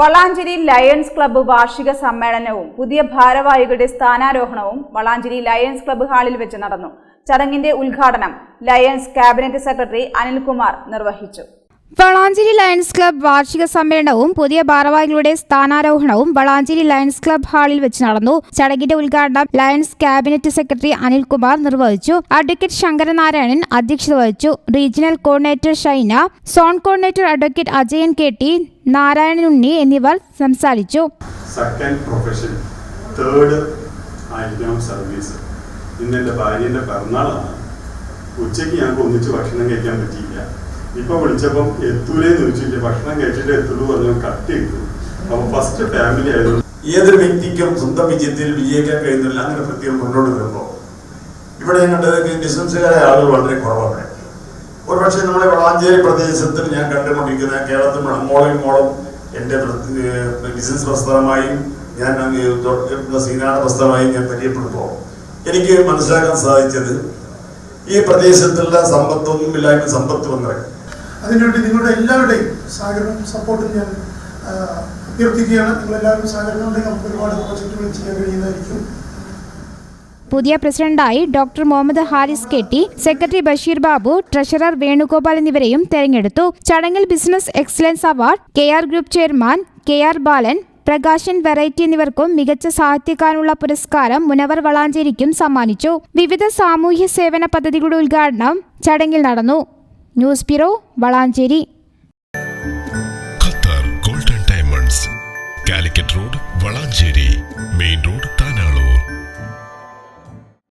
Valanchery lions club വാർഷിക സമ്മേളനവും പുതിയ ഭാരവാഹികളുടെ സ്ഥാനാരോഹണവും വളാഞ്ചേരി ലയൺസ് ക്ലബ്ബ് ഹാളിൽ വെച്ച് നടന്നു. ചടങ്ങിന്റെ ഉദ്ഘാടനം ലയൺസ് ക്യാബിനറ്റ് സെക്രട്ടറി അനിൽകുമാർ നിർവഹിച്ചു. വളാഞ്ചേരി ലയൺസ് ക്ലബ് വാർഷിക സമ്മേളനവും പുതിയ ഭാരവാഹികളുടെ സ്ഥാനാരോഹണവും വളാഞ്ചേരി ലയൺസ് ക്ലബ് ഹാളിൽ വെച്ച് നടന്നു. ചടങ്ങിന്റെ ഉദ്ഘാടനം ലയൺസ് ക്യാബിനറ്റ് സെക്രട്ടറി അനിൽകുമാർ നിർവഹിച്ചു. അഡ്വക്കേറ്റ് ശങ്കരനാരായണൻ അധ്യക്ഷത വഹിച്ചു. Regional coordinator Shaina zone coordinator advocate Ajayan K T Narayanan Unni എന്നിവർ സംസാരിച്ചു. സെക്കൻഡ് തേർഡ് സർവീസ് ഉച്ചയ്ക്ക് ഞങ്ങൾക്ക് ഒന്നിച്ച് ഭക്ഷണം കഴിക്കാൻ പറ്റിയില്ല. ഇപ്പൊ വിളിച്ചപ്പം എത്തൂലേന്ന് ചോദിച്ചില്ല ഭക്ഷണം കഴിച്ചിട്ട് എത്തുള്ളൂ പറഞ്ഞു കട്ട് ചെയ്തു അപ്പൊ ഫസ്റ്റ് ഫാമിലി ആയതുകൊണ്ട് ഏതൊരു വ്യക്തിക്കും സ്വന്തം വിജയത്തിൽ വിജയിക്കാൻ കഴിയുന്നില്ല അങ്ങനെ പ്രത്യേകം മുന്നോട്ട് വരുമ്പോൾ ഇവിടെ ഞാൻ കണ്ടത് ബിസിനസ്സുകാരായ ആളുകൾ വളരെ കുറവാണ്. ഒരുപക്ഷെ നമ്മുടെ വളാഞ്ചേരി പ്രദേശത്തിൽ ഞാൻ കണ്ടുകൊണ്ടിരിക്കുന്ന കേരളത്തിൽ അങ്ങോളം ഇങ്ങോളം എന്റെ ബിസിനസ് പ്രസ്ഥാനമായും ഞാൻ സീനാട പ്രസ്ഥാനമായും ഞാൻ പരിചയപ്പെടുമ്പോൾ എനിക്ക് മനസ്സിലാക്കാൻ സാധിച്ചത് ഈ പ്രദേശത്തുള്ള സമ്പത്തൊന്നും ഇല്ലായ്മ സമ്പത്ത് വന്നത് അതിനുവേണ്ടി നിങ്ങളുടെ എല്ലാവരുടെയും സഹകരണം സപ്പോർട്ടും ഞാൻ അഭ്യർത്ഥിക്കുകയാണ്. നിങ്ങളെല്ലാവരും സഹകരണം ഉണ്ടെങ്കിൽ നമുക്ക് ഒരുപാട് പ്രോജക്റ്റുകൾ ചെയ്യാൻ കഴിയുന്നതായിരിക്കും. പുതിയ പ്രസിഡന്റായി ഡോക്ടർ മുഹമ്മദ് ഹാരിസ് കെട്ടി സെക്രട്ടറി ബഷീർ ബാബു ട്രഷറർ വേണുഗോപാൽ എന്നിവരെയും തെരഞ്ഞെടുത്തു. ചടങ്ങിൽ business excellence award K R group chairman K R Balan Prakashan variety എന്നിവർക്കും മികച്ച സാഹിത്യക്കാരനുള്ള പുരസ്കാരം മുനവർ വളാഞ്ചേരിക്കും സമ്മാനിച്ചു. വിവിധ സാമൂഹ്യ സേവന പദ്ധതികളുടെ ഉദ്ഘാടനം ചടങ്ങിൽ നടന്നു. News bureau Valanchery Qatar golden diamonds Calicut road Valanchery main road